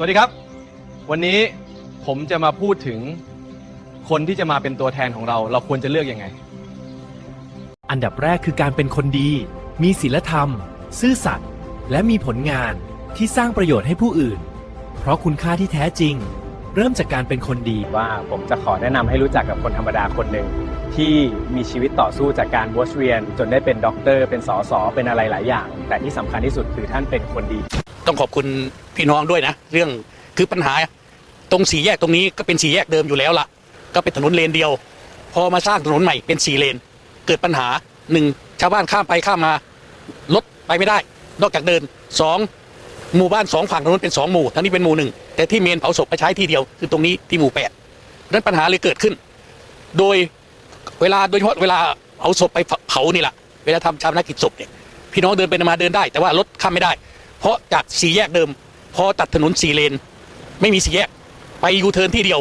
สวัสดีครับ วันนี้ผมจะมาพูดถึงคนที่จะมาเป็นตัวแทนของเรา เราควรจะเลือกยังไง อันดับแรกคือการเป็นคนดี มีศีลธรรม ซื่อสัตย์และมีผลงานที่สร้างประโยชน์ให้ผู้อื่น เพราะคุณค่าที่แท้จริง เริ่มจากการเป็นคนดี ว่าผมจะขอแนะนำให้รู้จักกับคนธรรมดาคนหนึ่งที่มีชีวิตต่อสู้จากการบวชเรียน จนได้เป็นด็อกเตอร์เป็นสอสอเป็นอะไรหลายอย่าง แต่ที่สำคัญที่สุดคือท่านเป็นคนดี ต้องขอบคุณพี่น้องด้วยนะ เรื่องคือปัญหา ตรงสี่แยกตรงนี้ก็เป็นสี่แยกเดิมอยู่แล้วละก็เป็นถนนเลนเดียว พอมาสร้างถนนใหม่เป็นสี่เลน เกิดปัญหาหนึ่งชาวบ้านข้ามไปข้ามมารถไปไม่ได้ นอกจากเดินสองหมู่บ้านสองฝั่งถนนเป็นสองหมู่ทั้งนี้เป็นหมู่หนึ่งแต่ที่เมนเผาศพไปใช้ที่เดียวคือตรงนี้ที่หมู่แปดนั้นปัญหาเลยเกิดขึ้น โดยเวลาโดยเฉพาะเวลาเอาศพไปเผานี่แหละเวลาทำชาปนกิจศพเนี่ยพี่น้องเดินไปมาเดินได้ แต่ว่ารถข้ามไม่ได้ เพราะจากสี่แยกเดิม พอตัดถนนสี่เลน ไม่มีสี่แยก ไปยูเทิร์นที่เดียว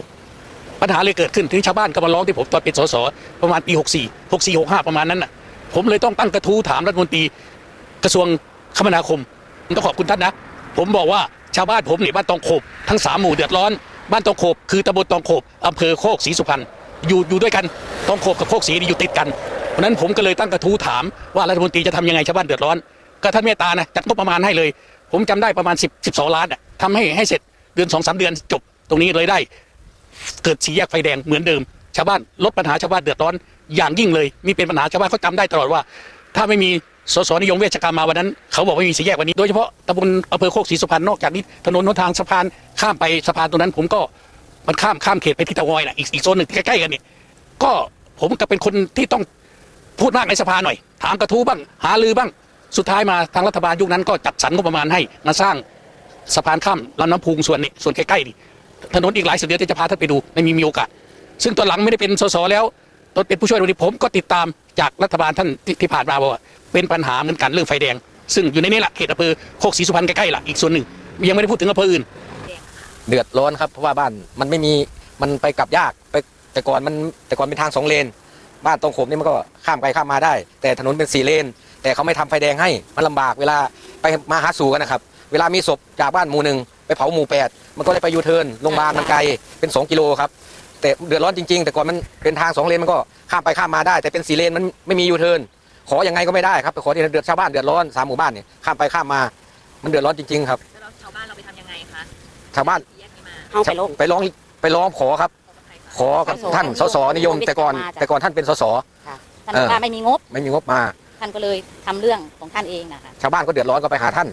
ปัญหาเลยเกิดขึ้นถึงชาวบ้านก็มาร้องที่ผมตอนเป็นสสประมาณปี 64 64 65 ประมาณนั้นน่ะ ผมเลยต้องตั้งกระทู้ถามรัฐมนตรีกระทรวงคมนาคมต้องขอบคุณท่านนะ ผมบอกว่าชาวบ้านผมเนี่ยบ้านตองโขบทั้งสามหมู่เดือดร้อน บ้านตองโขบคือตำบลตองโขบอำเภอโคกศรีสุพรรณอยู่อยู่ด้วยกันตองโขบกับโคกศรีนี่อยู่ติดกันเพราะฉะนั้นผมก็เลยตั้งกระทู้ถามว่ารัฐมนตรีจะทำยังไงชาวบ้านเดือดร้อน ก็ท่านเมตตานะจัดงบประมาณให้เลย ผมจำได้ประมาณ 10 12 ล้านอะทำให้ให้เสร็จเดือนสองสามเดือนจบตรงนี้เลยได้ เกิดสีแยกไฟแดงเหมือนเดิม ชาวบ้านลดปัญหาชาวบ้านเดือดร้อนอย่างยิ่งเลย มีเป็นปัญหาชาวบ้านเขาจำได้ตลอดว่า ถ้าไม่มีสสนิยมเวชกรรมมาวันนั้น เขาบอกว่าไม่มีสีแยกวันนี้โดยเฉพาะตำบลอำเภอโคกศรีสุพรรณนอกจากนี้ถนนหนทางสะพานข้ามไปสะพานตรงนั้น ผมก็มันข้ามข้ามเขตไปที่ตางอยนะอีกอีกโซนหนึ่งใกล้ๆกันนี่ก็ผมก็เป็นคนที่ต้องพูดมากในสภาหน่อย ถามกระทู้บ้าง หาลือบ้าง สุดท้ายมาทางรัฐบาลยุคนั้นก็จัดสรรงบประมาณให้มาสร้างสะพานข้ามลำน้ำพุงส่วนนี้ส่วนใกล้ๆนี่ถนนอีกหลายสิบเดือนที่จะพาท่านไปดูไม่มีมีโอกาส ซึ่งตอนหลังไม่ได้เป็นสสแล้วตอนเป็นผู้ช่วยวันนี้ผมก็ติดตามจากรัฐบาลท่านที่ที่ผ่านมาบอกว่าเป็นปัญหาเหมือนกันเรื่องไฟแดง ซึ่งอยู่ในนี้แหละเขตอำเภอโคกศรีสุพรรณใกล้ๆล่ะอีกส่วนหนึ่งยังไม่ได้พูดถึงอำเภออื่น เดือดร้อนครับเพราะว่าบ้านมันไม่มีมันไปกลับยากไปแต่ก่อนมันแต่ก่อนเป็นทางสองเลน บ้านตรงโขมนี่มันก็ข้ามไปข้ามมาได้ แต่ถนนเป็นสี่เลน แต่เขาไม่ทำไฟแดงให้มันลำบากเวลาไปมาหาสู่กันนะครับ เวลามีศพจากบ้านหมู่หนึ่งไปเผาหมู่แปดมันก็เลยไปยูเทิร์นโรงพยาบาลมันไกลเป็น 2 กิโลครับแต่เดือดร้อนจริงๆ แต่ก่อนมันเป็นทางสองเลนมันก็ข้ามไปข้ามมาได้ แต่เป็นสี่เลนมันไม่มียูเทิร์นขอยังไงก็ไม่ได้ครับไปขอที่เดือดชาวบ้านเดือดร้อนสามหมู่บ้านเนี่ยข้ามไปข้ามมา มันเดือดร้อนจริงๆครับแล้วเราชาวบ้านเราไปทำยังไงคะชาวบ้านแยกนี้มาเอาไปลงไปร้องไปร้องขอครับ ขอกับสสท่านสสนิยมแต่ก่อนมาจ้ะแต่ก่อนท่านเป็นสสค่ะท่านบอกว่าไม่มีงบไม่มีงบมา ท่านก็เลยทำเรื่องของท่านเองนะคะชาวบ้านก็เดือดร้อนก็ไปหาท่าน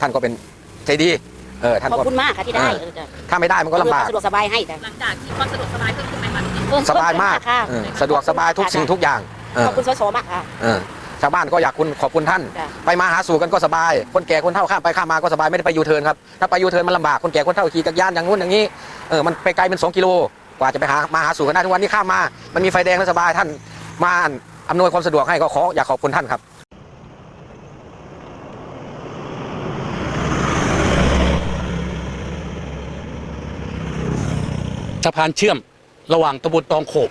ท่านก็เป็นใจดี เออท่านขอบก็คุณมากค่ะที่ได้เออเออจ้ะถ้าไม่ได้มันก็ลำบาก สะดวกสบายให้แต่หลังจากที่ความสะดวกสบายเพิ่มขึ้นไหมคะเพิ่มสบายมาก ค่ะเออสะดวกสบายทุกสิ่งทุกอย่างเอขออบคุณสสมากค่ะ เออชาวบ้านก็อยากคุณขอบคุณท่าน จ้ะ ไปมาหาสู่กันก็สบาย คนแก่คนเฒ่าข้ามไปข้ามมาก็สบายไม่ได้ไปยูเทิร์นครับ ถ้าไปยูเทิร์นมันลำบาก คนแก่คนเฒ่าขี่จักรยานอย่างนู้นอย่างนี้ เออ มันไปไกลเป็น 2 กิโล กว่าจะไปหามาหาสู่กันได้ทุกวันนี้ข้ามมา มันมีไฟแดงแล้วสบายท่านมา อำนวยความสะดวกให้ก็ขออยากขอบคุณท่านครับสะพานเชื่อมระหว่างตำบลตองโขบ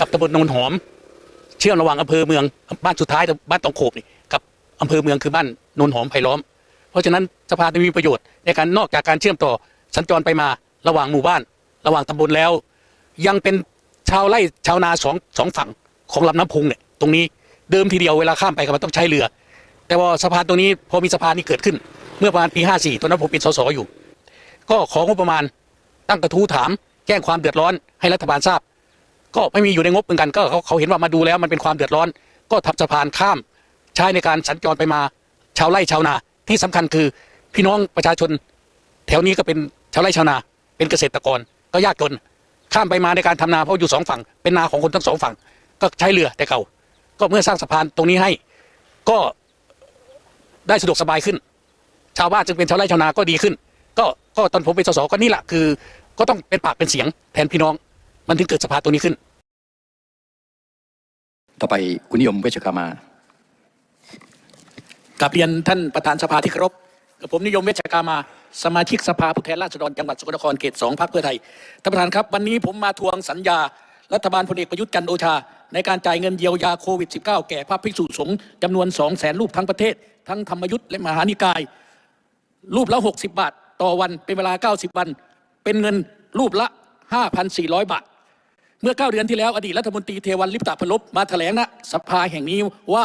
กับตำบลโนนหอม เชื่อมระหว่างอำเภอเมืองบ้านสุดท้ายบ้านตองโขบนี่กับอำเภอเมืองคือบ้านโนนหอมไผ่ล้อม เพราะฉะนั้นสะพานจะมีประโยชน์ในการนอกจากการเชื่อมต่อสัญจรไปมาระหว่างหมู่บ้าน ระหว่างตำบลแล้ว ยังเป็นชาวไร่ชาวนาสองสองฝั่ง ของลำน้ำพุงเนี่ยตรงนี้เดิมทีเดียวเวลาข้ามไปก็มันต้องใช้เรือ แต่ว่าสะพานตรงนี้พอมีสะพานนี้เกิดขึ้น เมื่อประมาณปี54ตอนนั้นผมเป็นสสอยู่ ก็ของบประมาณตั้งกระทู้ถามแจ้งความเดือดร้อนให้รัฐบาลทราบ ก็ไม่มีอยู่ในงบเหมือนกันก็เขาเขาเห็นว่ามาดูแล้วมันเป็นความเดือดร้อน ก็ทำสะพานข้ามใช้ในการสัญจรไปมาชาวไร่ชาวนา ที่สำคัญคือพี่น้องประชาชน แถวนี้ก็เป็นชาวไร่ชาวนา เป็นเกษตรกรก็ยากจนข้ามไปมาในการทำนาเพราะอยู่สองฝั่งเป็นนาของคนทั้งสองฝั่ง ก็ใช้เรือแต่เก่า ก็เมื่อสร้างสะพานตรงนี้ให้ก็ได้สะดวกสบายขึ้น ชาวบ้านจึงเป็นชาวไร่ชาวนาก็ดีขึ้น ก็ก็ตอนผมเป็นสสก็นี่แหละคือ ก็ต้องเป็นปากเป็นเสียงแทนพี่น้อง มันถึงเกิดสภาตัวนี้ขึ้น ต่อไปคุณนิยมเวชกามากับเรียนท่านประธานสภาที่เคารพกับผมนิยมเวชกามา สมาชิกสภาผู้แทนราษฎรจังหวัดสกลนครเขตสองพรรคเพื่อไทยท่านประธานครับ วันนี้ผมมาทวงสัญญา รัฐบาลพลเอกประยุทธ์จันทร์โอชา ในการจ่ายเงินเยียวยาโควิด -19 แก่พระภิกษุสงฆ์จำนวน2 0 0แสนรูปทั้งประเทศ ทั้งธรรมยุทธ์และมหานิกาย รูปละ 60 บาท ต่อวันเป็นเวลา 90 วัน เป็นเงินรูปละ 5,400 บาท เมื่อ 9 เดือนที่แล้วอดีตรัฐมนตรีเทวันลิปตาพลบมาแถลงณสภาแห่งนี้ว่า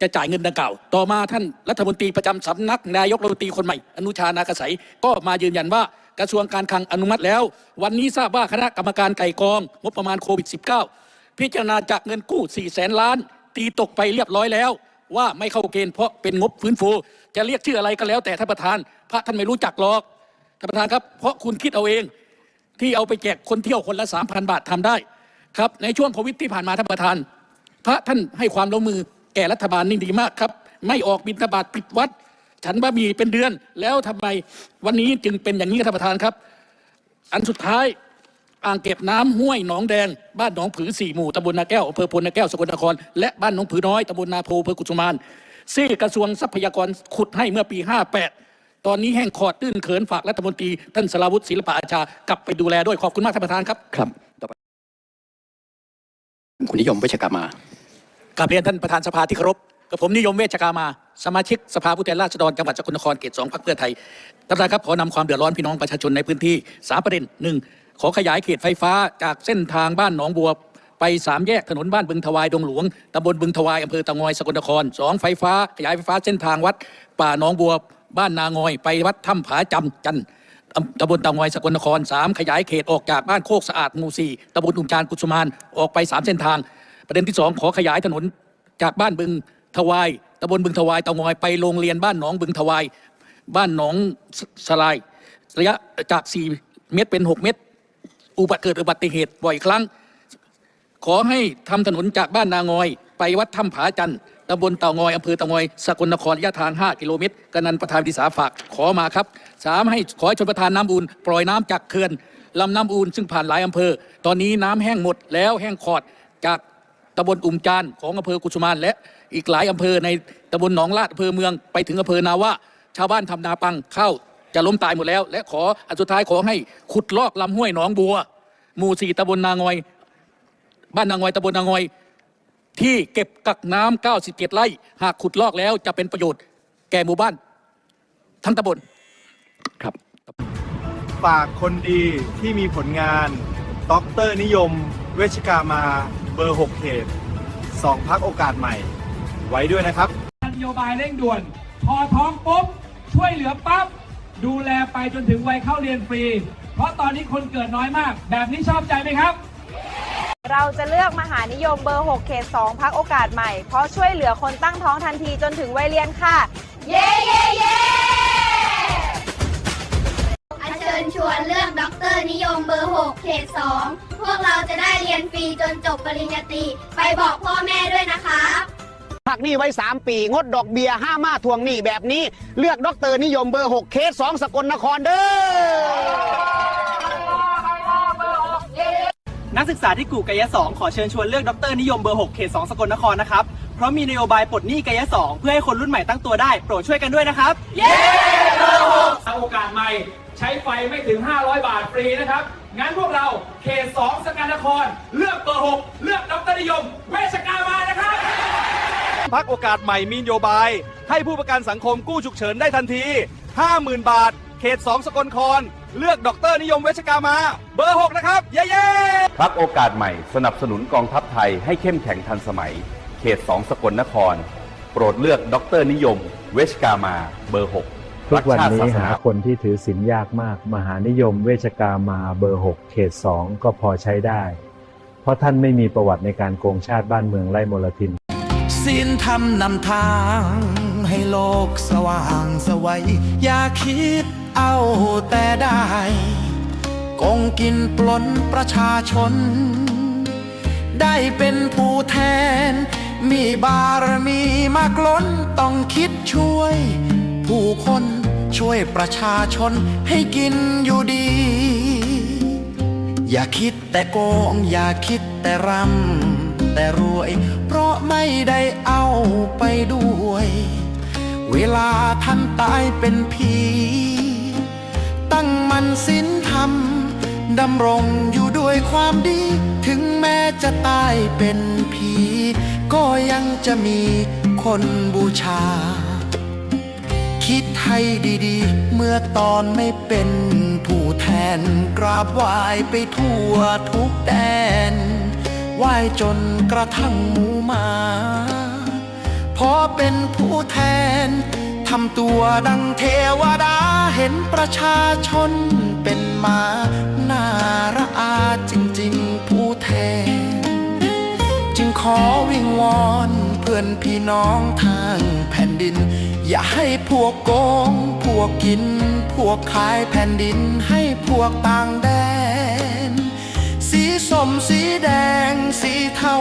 จะจ่ายเงินดังกล่าว ต่อมาท่านรัฐมนตรีประจำสำนักนายกรัฐมนตรีคนใหม่ อนุชานาคสัยก็มายืนยันว่ากระทรวงการคลังอนุมัติแล้ว วันนี้ทราบว่าคณะกรรมการไก่กอง งบประมาณโควิด -19 พิจารณาจากเงินกู้4แสนล้าน ตีตกไปเรียบร้อยแล้ว ว่าไม่เข้าเกณฑ์เพราะเป็นงบฟื้นฟู จะเรียกชื่ออะไรก็แล้วแต่ท่านประธาน พระท่านไม่รู้จักหรอกท่านประธานครับ เพราะคุณคิดเอาเอง ที่เอาไปแจกคนเที่ยวคนละ3,000 บาททำได้ครับในช่วงโควิดที่ผ่านมาท่านประธาน พระท่านให้ความร่วมมือแก่รัฐบาลนี่ดีมากครับ ไม่ออกบิณฑบาตปิดวัด ฉันบะหมี่เป็นเดือนแล้วทำไมวันนี้จึงเป็นอย่างนี้ท่านประธานครับ อันสุดท้าย อ่างเก็บน้ำห้วยหนองแดง บ้านหนองผือสี่หมู่ตำบลนาแก้วอำเภอพลนาแก้วสกลนคร และบ้านหนองผือน้อยตำบลนาโพอำเภอกุสุมานซี่กระทรวงทรัพยากรขุดให้เมื่อปี 58 ตอนนี้แห้งขอดตื้นเขินฝากรัฐมนตรีท่านสราวุฒิศิลปะอาชากลับไปดูแลด้วยขอบคุณมากท่านประธานครับครับต่อไปคุณนิยมเวชกามากราบเรียนท่านประธานสภาที่เคารพกับผมนิยมเวชกามา สมาชิกสภาผู้แทนราษฎรจังหวัดสกลนครเขตสองพรรคเพื่อไทยท่านประธานครับขอนำความเดือดร้อนพี่น้องประชาชนในพื้นที่สามประเด็นหนึ่ง ขอขยายเขตไฟฟ้าจากเส้นทางบ้านหนองบัว ไปสามแยกถนนบ้านบึงทวายดงหลวงตำบลบึงทวายอำเภอตะงอยสกลนครสองไฟฟ้าขยายไฟฟ้าเส้นทางวัด ป่าหนองบัว บ้านนางอย ไปวัดถ้ำผาจำจันทร์ตำบลตะงอยสกลนครสามขยายเขตออกจากบ้านโคกสะอาดหมู่สี่ตำบลอุ่มจานกุสุมานออกไปสามเส้นทาง ประเด็นที่สองขอขยายถนนจากบ้านบึงทวายตำบลบึงทวายตางอยไปโรงเรียนบ้านหนองบึงทวายบ้านหนองสลายระยะจาก 4 เมตรเป็น 6 เมตร อุบัติเกิดอุบัติเหตุบ่อยครั้ง ขอให้ทำถนนจากบ้านนางอย ไปวัดถ้ำผาจันต์ตำบลเต่างอยอำเภอเต่างอยสกลนครระยะทาง 5 กิโลเมตรกนันประธานวิสาฝากขอมาครับสามให้ขอให้ชนประธานน้ำอูนปล่อยน้ำจากเขื่อนลำน้ำอูนซึ่งผ่านหลายอำเภอ ตอนนี้น้ำแห้งหมดแล้วแห้งขอดจากตำบลอุ่มจานของอำเภอกุสุมานและอีกหลายอำเภอในตำบลหนองลาดอำเภอเมืองไปถึงอำเภอนาว่าชาวบ้านทำนาปังเข้าว จะล้มตายหมดแล้ว และขออันสุดท้ายขอให้ขุดลอกลำห้วยหนองบัว หมู่สี่ตำบลนางอย บ้านนางอยตำบลนางอย ที่เก็บกักน้ำ97ไร่หากขุดลอกแล้วจะเป็นประโยชน์แก่หมู่บ้าน ทั้งตำบลครับฝากคนดีที่มีผลงานด็อกเตอร์นิยม เวชกามาเบอร์ 6 เขตสองพักโอกาสใหม่ ไว้ด้วยนะครับนโยบายเร่งด่วน พอท้องปุ๊บช่วยเหลือปั๊บ ดูแลไปจนถึงวัยเข้าเรียนฟรี เพราะตอนนี้คนเกิดน้อยมาก แบบนี้ชอบใจไหมครับ เราจะเลือกมหานิยมเบอร์ 6 เขต 2 พักโอกาสใหม่ เพราะช่วยเหลือคนตั้งท้องทันทีจนถึงวัยเรียนค่ะ เย้เย้เย้อันเชิญชวนเลือกด็อกเตอร์นิยมเบอร์ 6 เขต 2 พวกเราจะได้เรียนฟรีจนจบปริญญาตรีไปบอกพ่อแม่ด้วยนะคะ พักหนี้ไว้ 3 ปี งดดอกเบียร์ห้ามาทวงหนี้แบบนี้ เลือกด็อกเตอร์นิยมเบอร์ 6 เคส2สกลนครเด้อนักศึกษาที่กู่กายะ2ขอเชิญชวนเลือกดรนิยมเบอร์ 6 เขต 2 สกลนครนะครับ เพราะมีนโยบายปลดหนี้กายะ2เพื่อให้คนรุ่นใหม่ตั้งตัวได้ โปรดช่วยกันด้วยนะครับ เย้เบอร์6โอกาสใหม่ ใช้ไฟไม่ถึง 500 บาทฟรีนะครับ งั้นพวกเราเขต 2 สกลนคร เลือกเบอร์ 6 เลือกดรนิยม เวชกามานะครับ พักโอกาสใหม่มีนโยบาย ให้ผู้ประกันสังคมกู้ฉุกเฉินได้ทันที 50,000 บาท เขต 2 สกลนคร เลือกด็อกเตอร์นิยมเวชกามา เบอร์ 6 นะครับเย้พักโอกาสใหม่สนับสนุนกองทัพไทยให้เข้มแข็งทันสมัย เขต 2 สกลนคร โปรดเลือกดรนิยม เวชกามา เบอร์ 6ทุกวันนี้รัชชติศสหาคนที่ถือศีลยากมาก มหานิยมเวชกามาเบอร์ 6 เขต 2 ก็พอใช้ได้ เพราะท่านไม่มีประวัติในการโกงชาติบ้านเมืองไล่มลทิน ศีลธรรมนำทาง ให้โลกสว่างสวัย อย่าคิดเอาแต่ได้กงกินปล้นประชาชน ได้เป็นผู้แทน มีบารมีมากล้นต้องคิดช่วย ผู้คนช่วยประชาชนให้กินอยู่ดี อย่าคิดแต่โกงอย่าคิดแต่รำ แต่รวย เพราะไม่ได้เอาไปด้วย เวลาท่านตายเป็นผีตั้งมันศีลธรรมดำรงอยู่ด้วยความดี ถึงแม้จะตายเป็นผี ก็ยังจะมีคนบูชา คิดให้ดีๆ เมื่อตอนไม่เป็นผู้แทน กราบไหว้ไปทั่วทุกแดน ไหวจนกระทั่งหมูมา พอเป็นผู้แทนทำตัวดังเทวดาเห็นประชาชนเป็นมาน่าระอาจริงๆผู้แทน จึงขอวิงวอนเพื่อนพี่น้องทางแผ่นดิน อย่าให้พวกโกง พวกกิน พวกขายแผ่นดินให้พวกต่างแดน สีแดงสีเทา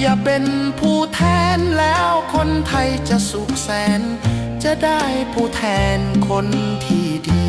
อย่าเป็นผู้แทนแล้วคนไทยจะสุขแสน จะได้ผู้แทนคนที่ดี